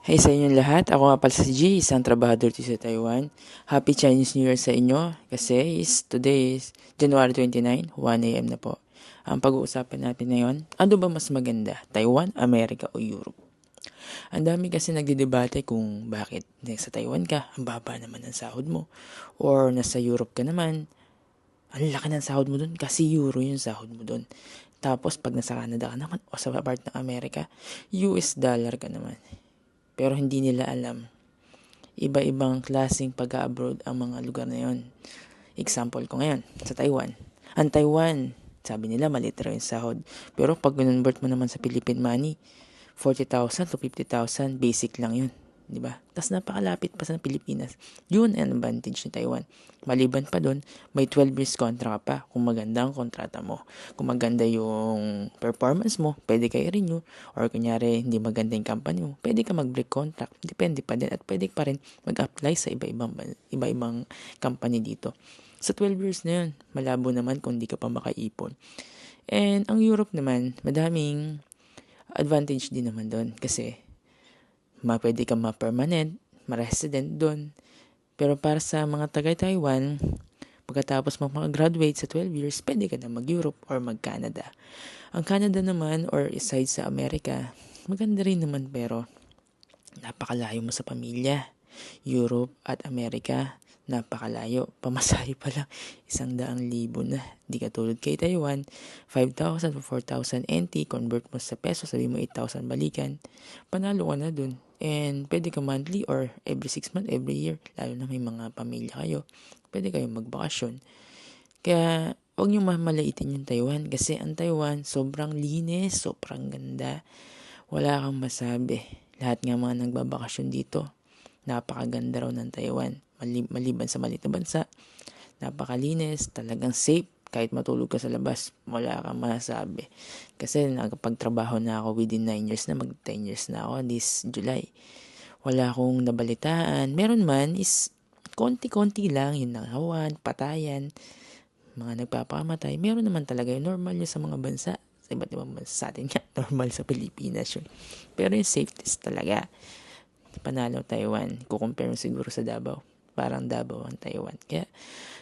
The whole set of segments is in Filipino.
Hey sa inyong lahat, ako nga pala si G, isang trabahador dito sa Taiwan. Happy Chinese New Year sa inyo kasi is, today is January 29, 1am na po. Ang pag-uusapan natin ngayon, ano ba mas maganda, Taiwan, Amerika o Europe? Ang dami kasi nagdidebate kung bakit sa Taiwan ka, ang baba naman ng sahod mo. Or nasa Europe ka naman, ang laki ng sahod mo dun kasi euro yung sahod mo dun. Tapos pag nasa Canada ka naman o sa part ng Amerika, US dollar ka naman. Pero hindi nila alam. Iba-ibang klaseng pag-abroad ang mga lugar na yon. Example ko ngayon, sa Taiwan. Ang Taiwan, sabi nila maliit raw yung sahod. Pero pag convert mo naman sa Philippine money, 40,000 to 50,000, basic lang yun. 'Di ba? Tapos napakalapit pa sa Pilipinas. Yun ang advantage ni Taiwan. Maliban pa doon, may 12 years contract pa kung maganda ang kontrata mo. Kung maganda yung performance mo, pwede ka i-renew. Or kunyari, hindi maganda yung company mo, pwede ka mag-break contract. Depende pa din. At pwede pa rin mag-apply sa iba-ibang, iba-ibang company dito. Sa 12 years na yun, malabo naman kung hindi ka pa makaipon. And ang Europe naman, madaming advantage din naman doon kasi ma pwede ka ma-permanent, ma-resident doon. Pero para sa mga taga Taiwan, pagkatapos mo mag-graduate sa 12 years, pwede ka na mag-Europe or mag-Canada. Ang Canada naman or aside sa Amerika, maganda rin naman pero napakalayo mo sa pamilya. Europe at Amerika, napakalayo. Pamasahe pa lang, isang daang libo na. Di katulad kay Taiwan, 5,000 to 4,000 NT, convert mo sa peso, sabi mo 8,000 balikan, panalo ka na dun. And pwede ka monthly or every 6 months, every year, lalo na may mga pamilya kayo, pwede kayong magbakasyon. Kaya, huwag niyo mamalaitin yung Taiwan kasi ang Taiwan sobrang linis, sobrang ganda. Wala kang masabi. Lahat nga mga nagbabakasyon dito, napakaganda raw ng Taiwan. Maliban sa maliit na bansa, napakalinis, talagang safe kahit matulog ka sa labas, wala kang masabi. Kasi nakapagtrabaho na ako within 9 years na, mag 10 years na ako this July. Wala akong nabalitaan. Meron man is konti-konti lang, yung nangawan, patayan, mga nagpapakamatay. Meron naman talaga yung normal yun sa mga bansa. Sa iba't ibang bansa sa atin nga, normal sa Pilipinas yun. Pero yung safety talaga, panalo Taiwan, kukumpare mo siguro sa Davao parang Davao ang Taiwan. Kaya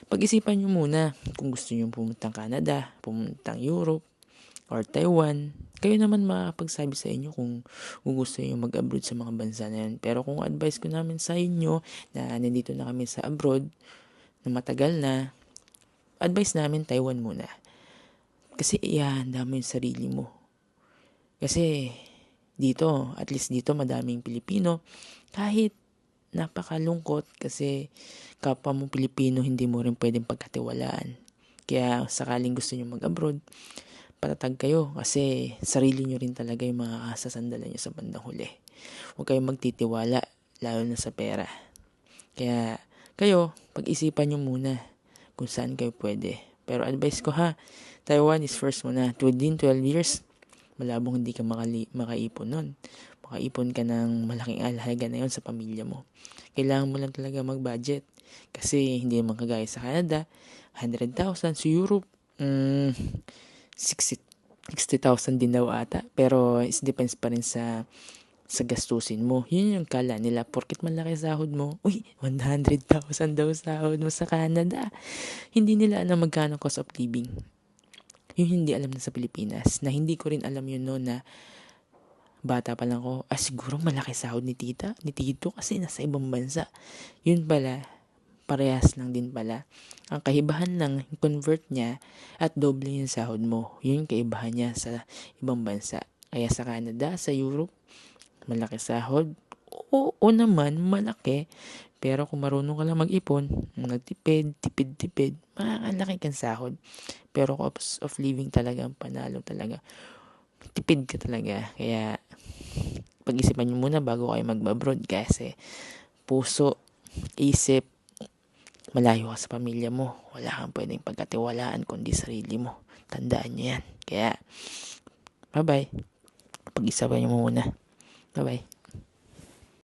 pag-isipan nyo muna kung gusto nyo pumuntang Canada, pumuntang Europe, or Taiwan. Kayo naman makakapagsabi sa inyo kung, kung gusto nyo mag-abroad sa mga bansa na yun. Pero kung advice ko namin sa inyo na nandito na kami sa abroad, na matagal na, advice namin Taiwan muna. Kasi ihahanda mo yung sarili mo. Kasi dito, at least dito madaming Pilipino, kahit napakalungkot kasi kapwa mo Pilipino hindi mo rin pwedeng pagkatiwalaan. Kaya sakaling gusto nyo mag-abroad, patatag kayo kasi sarili nyo rin talaga yung mga kasasandalan nyo sa bandang huli. Huwag kayong magtitiwala, lalo na sa pera. Kaya kayo, pag-isipan nyo muna kung saan kayo pwede. Pero advice ko ha, Taiwan is first muna. Within 12 years, malabong hindi ka makali- makaipon nun makaipon ka ng malaking alaga na yon sa pamilya mo. Kailangan mo lang talaga mag-budget. Kasi hindi naman kagaya sa Canada, 100,000. Sa Europe, mm, 60, 60,000 din daw ata. Pero it depends pa rin sa sa gastusin mo. Yun yung kala nila. Porkit malaki sahod mo, uy, 100,000 daw sahod mo sa Canada. Hindi nila alam magkano cost of living. Yun hindi alam na sa Pilipinas. Na hindi ko rin alam yun no na bata pa lang ako, ah siguro malaki sahod ni tita, ni tito kasi nasa ibang bansa. Yun pala, parehas lang din pala. Ang kahibahan lang, convert niya at doble yung sahod mo. Yun kaibahan niya sa ibang bansa. Kaya sa Canada, sa Europe, malaki sahod. Oo naman, malaki. Pero kung marunong ka lang mag-ipon, nagtipid, tipid-tipid, makakalaki kang sahod. Pero cost of living talaga panalo talaga tipid ka talaga. Kaya, pag-isipan nyo muna bago kayo mag-abroad kasi puso, isip, malayo ka sa pamilya mo. Wala kang pwedeng pagkatiwalaan kundi sarili mo. Tandaan nyo yan. Kaya, bye-bye. Pag-isapan nyo muna. Bye-bye.